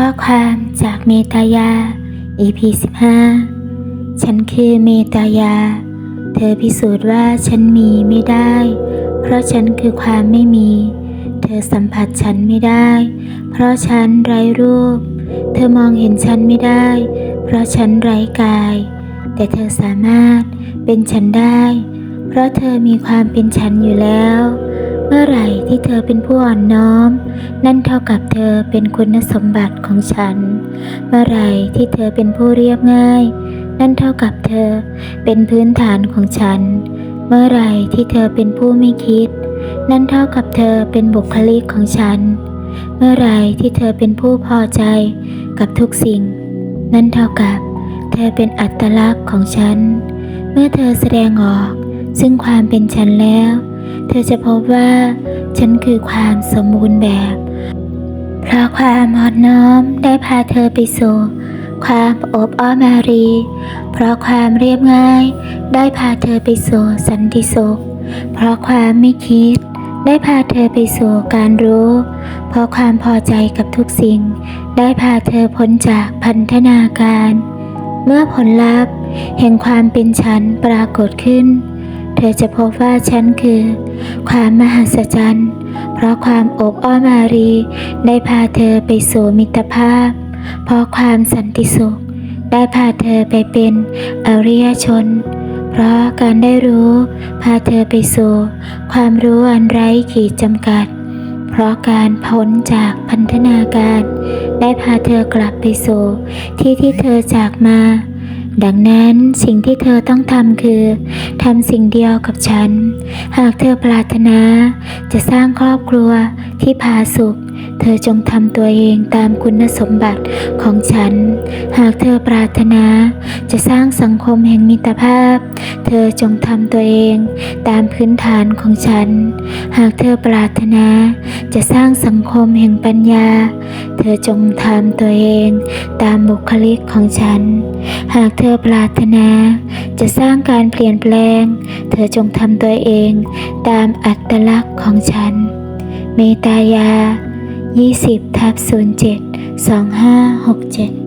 ข้อความจากเมตายา EP 15 ฉันคือเมตายา เธอพิสูจน์ว่าฉันมีไม่ได้ เพราะฉันคือความไม่มี เธอสัมผัสฉันไม่ได้ เพราะฉันไร้รูป เธอมองเห็นฉันไม่ได้ เพราะฉันไร้กาย แต่เธอสามารถเป็นฉันได้ เพราะเธอมีความเป็นฉันอยู่แล้ว เมื่อไหร่ที่เธอเป็นผู้อ่อนน้อม นั่นเท่ากับเธอเป็นคุณสมบัติของฉัน เมื่อไหร่ที่เธอเป็นผู้เรียบง่าย นั่นเท่ากับเธอเป็นพื้นฐานของฉัน เมื่อไหร่ที่เธอเป็นผู้ไม่คิด นั่นเท่ากับเธอเป็นบุคลิกของฉัน เมื่อไหร่ที่เธอเป็นผู้พอใจกับทุกสิ่ง นั่นเท่ากับ เธอเป็นอัตลักษณ์ของฉัน เมื่อเธอแสดงออกซึ่งความเป็นฉันแล้ว เธอจะพบว่า ฉันคือความสมบูรณ์แบบ เพราะความอ่อนน้อมได้พาเธอไปสู่ความอบอ้อมอารี เพราะความเรียบง่ายได้พาเธอไปสู่สันติสุข เพราะความไม่คิดได้พาเธอไปสู่การรู้ เพราะความพอใจกับทุกสิ่ง ได้พาเธอพ้นจากพันธนาการ เมื่อผลลัพธ์แห่งความเป็นฉันปรากฏขึ้น เธอจะพบว่าฉันคือ ความมหัศจรรย์ เพราะความอบอ้อมอารี ได้พาเธอไปสู่มิตรภาพ เพราะความสันติสุข ได้พาเธอไปเป็นอริยชน เพราะการได้รู้ พาเธอไปสู่ ความรู้อันไร้ขีดจำกัด เพราะการพ้นจากพันธนาการ ได้พาเธอกลับไปสู่ ที่ที่เธอจากมา ดังนั้นสิ่งที่เธอต้องทำคือทำสิ่งเดียวกับฉัน หากเธอปรารถนา จะสร้างครอบครัวที่ผาสุข เธอจงทำตัวเองตามคุณสมบัติของฉัน หากเธอปรารถนา จะสร้างสังคมแห่งมิตรภาพ เธอจงทำตัวเองตามพื้นฐานของฉัน หากเธอปรารถนา จะสร้างสังคมแห่งปัญญา เธอจงทำตัวเองตามบุคลิกของฉัน หากเธอปรารถนา จะสร้างการเปลี่ยนแปลง เธอจงทำตัวเองตามอัตลักษณ์ของฉัน เมตายา 20ทับ07 2567